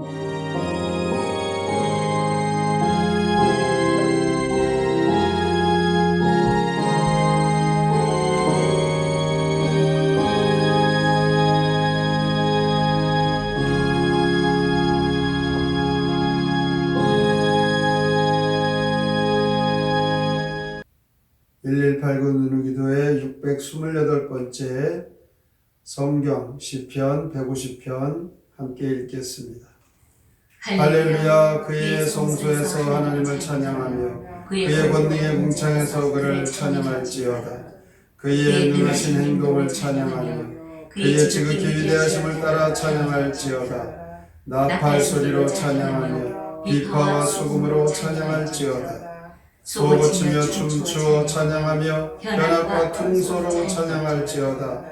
(1189) 누누기도의 (628번째) 성경 시편 (150편) 함께 읽겠습니다. 할렐루야 그의 성소에서 하나님을 찬양하며 그의 권능의 궁창에서 그를 찬양할지어다. 그의 능하신 행동을 찬양하며 그의 지극히 위대하심을 따라 찬양할지어다. 나팔 소리로 찬양하며 비파와 수금으로 찬양할지어다. 소고치며 춤추어 찬양하며 현악과 퉁소로 찬양할지어다.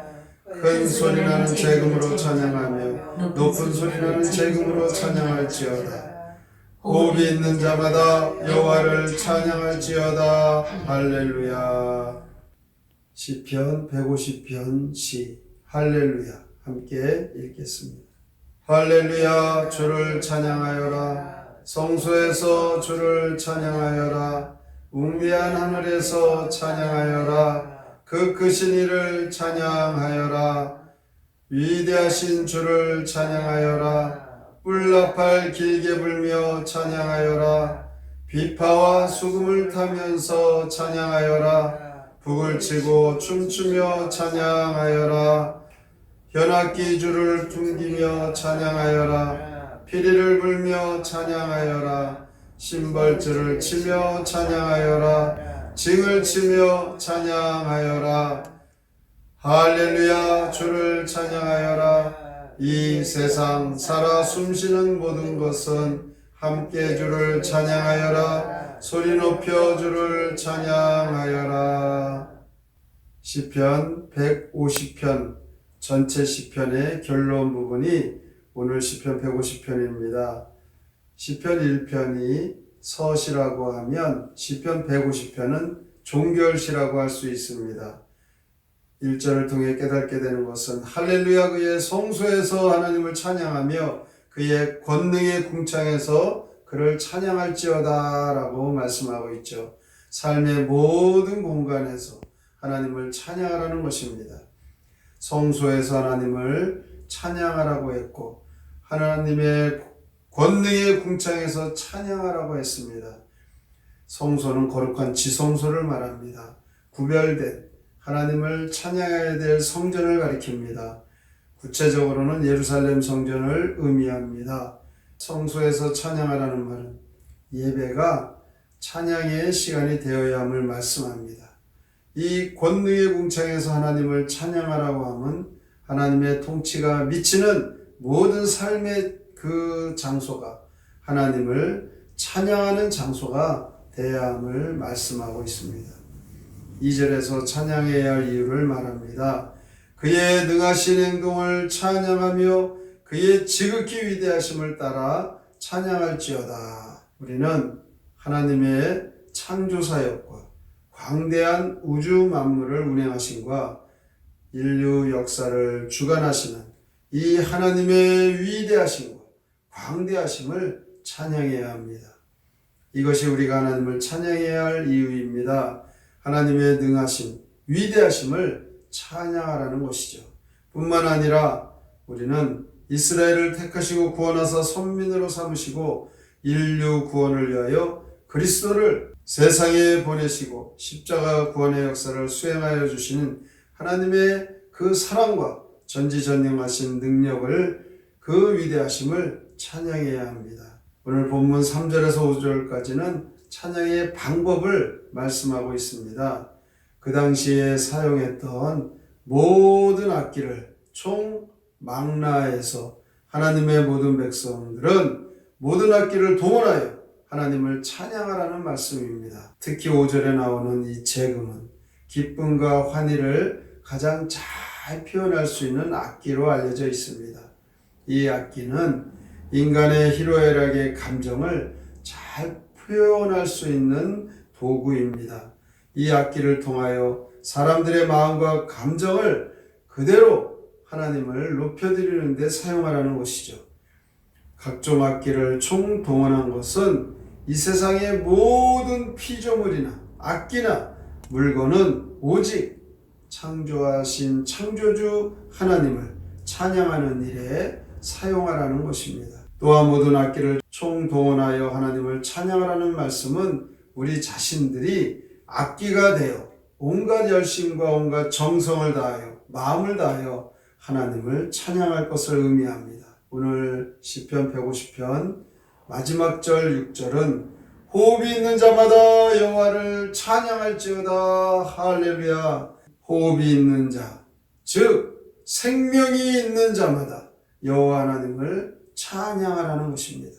큰 소리 나는 재금으로 찬양하며 높은 소리 나는 재금으로 찬양할지어다. 호흡이 있는 자마다 여호와를 찬양할지어다. 할렐루야. 시편 150편 시. 할렐루야. 함께 읽겠습니다. 할렐루야 주를 찬양하여라. 성소에서 주를 찬양하여라. 웅비한 하늘에서 찬양하여라. 그 크신 이를 찬양하여라 위대하신 주를 찬양하여라. 뿔나팔 길게 불며 찬양하여라. 비파와 수금을 타면서 찬양하여라. 북을 치고 춤추며 찬양하여라. 현악기 주를 퉁기며 찬양하여라. 피리를 불며 찬양하여라. 신발줄을 치며 찬양하여라. 징을 치며 찬양하여라 할렐루야 주를 찬양하여라 이 세상 살아 숨쉬는 모든 것은 함께 주를 찬양하여라 소리 높여 주를 찬양하여라 시편 150편 전체 시편의 결론 부분이 오늘 시편 150편입니다. 시편 1편이 서시라고 하면 시편 150편은 종결시라고 할 수 있습니다. 1절을 통해 깨닫게 되는 것은 할렐루야 그의 성소에서 하나님을 찬양하며 그의 권능의 궁창에서 그를 찬양할지어다 라고 말씀하고 있죠. 삶의 모든 공간에서 하나님을 찬양하라는 것입니다. 성소에서 하나님을 찬양하라고 했고 하나님의 권능의 궁창에서 찬양하라고 했습니다. 성소는 거룩한 지성소를 말합니다. 구별된 하나님을 찬양해야 될 성전을 가리킵니다. 구체적으로는 예루살렘 성전을 의미합니다. 성소에서 찬양하라는 말은 예배가 찬양의 시간이 되어야 함을 말씀합니다. 이 권능의 궁창에서 하나님을 찬양하라고 하면 하나님의 통치가 미치는 모든 삶의 그 장소가 하나님을 찬양하는 장소가 돼야 함을 말씀하고 있습니다. 2절에서 찬양해야 할 이유를 말합니다. 그의 능하신 행동을 찬양하며 그의 지극히 위대하심을 따라 찬양할지어다. 우리는 하나님의 창조사역과 광대한 우주 만물을 운행하신과 인류 역사를 주관하시는 이 하나님의 위대하심과 광대하심을 찬양해야 합니다. 이것이 우리가 하나님을 찬양해야 할 이유입니다. 하나님의 능하심, 위대하심을 찬양하라는 것이죠. 뿐만 아니라 우리는 이스라엘을 택하시고 구원하사 선민으로 삼으시고 인류 구원을 위하여 그리스도를 세상에 보내시고 십자가 구원의 역사를 수행하여 주시는 하나님의 그 사랑과 전지전능하신 능력을 그 위대하심을 찬양해야 합니다. 오늘 본문 3절에서 5절까지는 찬양의 방법을 말씀하고 있습니다. 그 당시에 사용했던 모든 악기를 총 망라해서 하나님의 모든 백성들은 모든 악기를 동원하여 하나님을 찬양하라는 말씀입니다. 특히 5절에 나오는 이 재금은 기쁨과 환희를 가장 잘 표현할 수 있는 악기로 알려져 있습니다. 이 악기는 인간의 희로애락의 감정을 잘 표현할 수 있는 도구입니다. 이 악기를 통하여 사람들의 마음과 감정을 그대로 하나님을 높여드리는 데 사용하라는 것이죠. 각종 악기를 총동원한 것은 이 세상의 모든 피조물이나 악기나 물건은 오직 창조하신 창조주 하나님을 찬양하는 일에 사용하라는 것입니다. 또한 모든 악기를 총동원하여 하나님을 찬양하라는 말씀은 우리 자신들이 악기가 되어 온갖 열심과 온갖 정성을 다하여 마음을 다하여 하나님을 찬양할 것을 의미합니다. 오늘 시편 150편 마지막 절 6절은 호흡이 있는 자마다 여호와를 찬양할지어다 할렐루야 호흡이 있는 자 즉 생명이 있는 자마다 여호와 하나님을 찬양하라는 것입니다.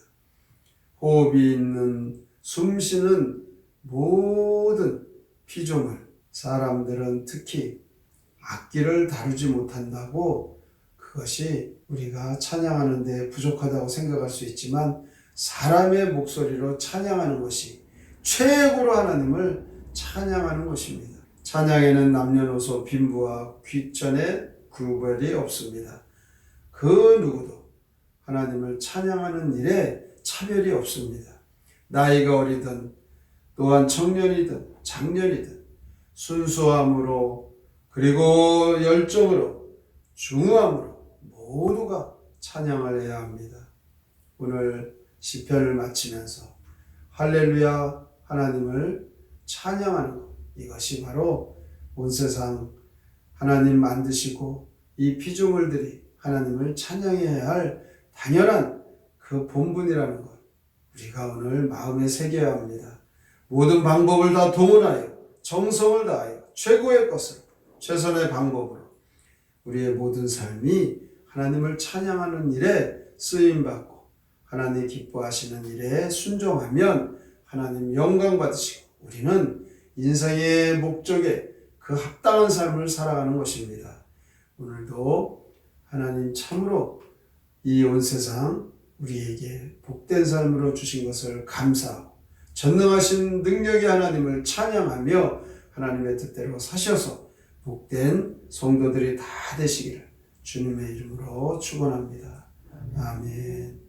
호흡이 있는 숨쉬는 모든 피조물 사람들은 특히 악기를 다루지 못한다고 그것이 우리가 찬양하는 데 부족하다고 생각할 수 있지만 사람의 목소리로 찬양하는 것이 최고로 하나님을 찬양하는 것입니다. 찬양에는 남녀노소 빈부와 귀천의 구별이 없습니다. 그 누구도 하나님을 찬양하는 일에 차별이 없습니다. 나이가 어리든 또한 청년이든 장년이든 순수함으로 그리고 열정으로 중후함으로 모두가 찬양을 해야 합니다. 오늘 시편을 마치면서 할렐루야 하나님을 찬양하는 것 이것이 바로 온 세상 하나님 만드시고 이 피조물들이 하나님을 찬양해야 할 당연한 그 본분이라는 것 우리가 오늘 마음에 새겨야 합니다. 모든 방법을 다 동원하여 정성을 다하여 최고의 것을 최선의 방법으로 우리의 모든 삶이 하나님을 찬양하는 일에 쓰임 받고 하나님 기뻐하시는 일에 순종하면 하나님 영광 받으시고 우리는 인생의 목적에 그 합당한 삶을 살아가는 것입니다. 오늘도 하나님 참으로 이 온 세상 우리에게 복된 삶으로 주신 것을 감사하고 전능하신 능력의 하나님을 찬양하며 하나님의 뜻대로 사셔서 복된 성도들이 다 되시기를 주님의 이름으로 축원합니다. 아멘.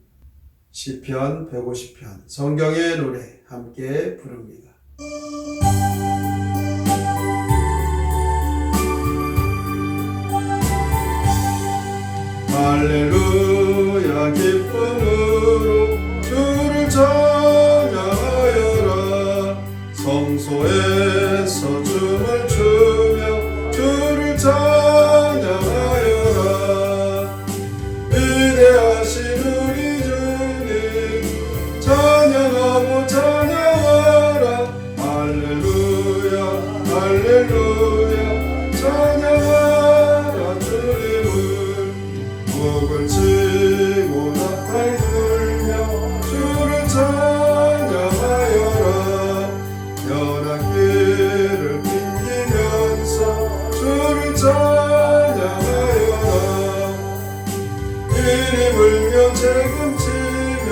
시편 150편 성경의 노래 함께 부릅니다. 할렐루야 기쁨으로 주를 찬양하여라. 성소에서 춤을 추며 주를 찬양하여라. 위대하신 우리 주님 찬양하고 찬양하라. 할렐루야 할렐루야 찬양 이리 불며 책임지며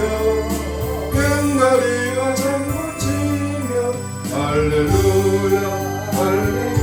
꽹과리와 장구치며. 할렐루야 할렐루야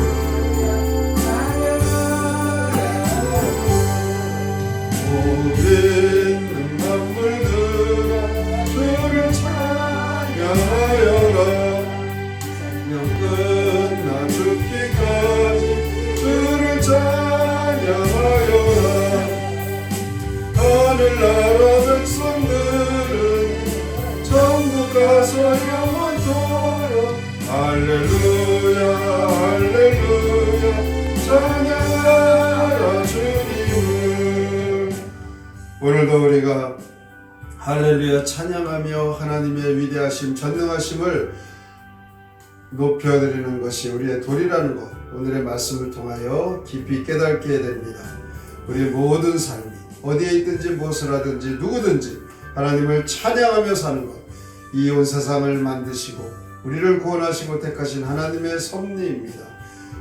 오늘도 우리가 할렐루야 찬양하며 하나님의 위대하심 전능하심을 높여드리는 것이 우리의 도리라는 것 오늘의 말씀을 통하여 깊이 깨닫게 됩니다. 우리의 모든 삶이 어디에 있든지 무엇을 하든지 누구든지 하나님을 찬양하며 사는 것. 이 온 세상을 만드시고 우리를 구원하시고 택하신 하나님의 섭리입니다.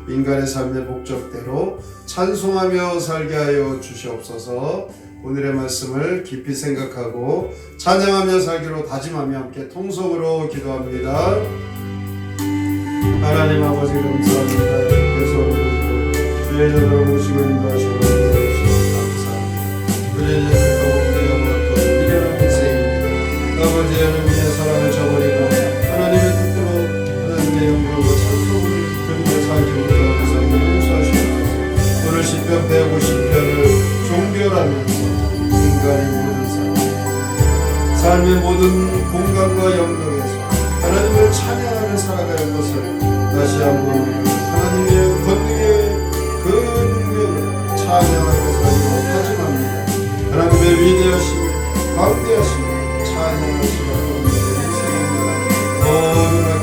인간의 삶의 목적대로 찬송하며 살게 하여 주시옵소서. 오늘의 말씀을 깊이 생각하고 찬양하며 살기로 다짐하며 함께 통성으로 기도합니다. 하나님 아버지 감사합니다. 삶 삶의 모든 공간과 영역에서 하나님을 찬양하며 살아갈 것을 다시 한번 하나님의 권능의 그 능력을 찬양하며 살도록 다짐합니다. 하나님의 위대하심, 광대하심 찬양하시는 인생입니다.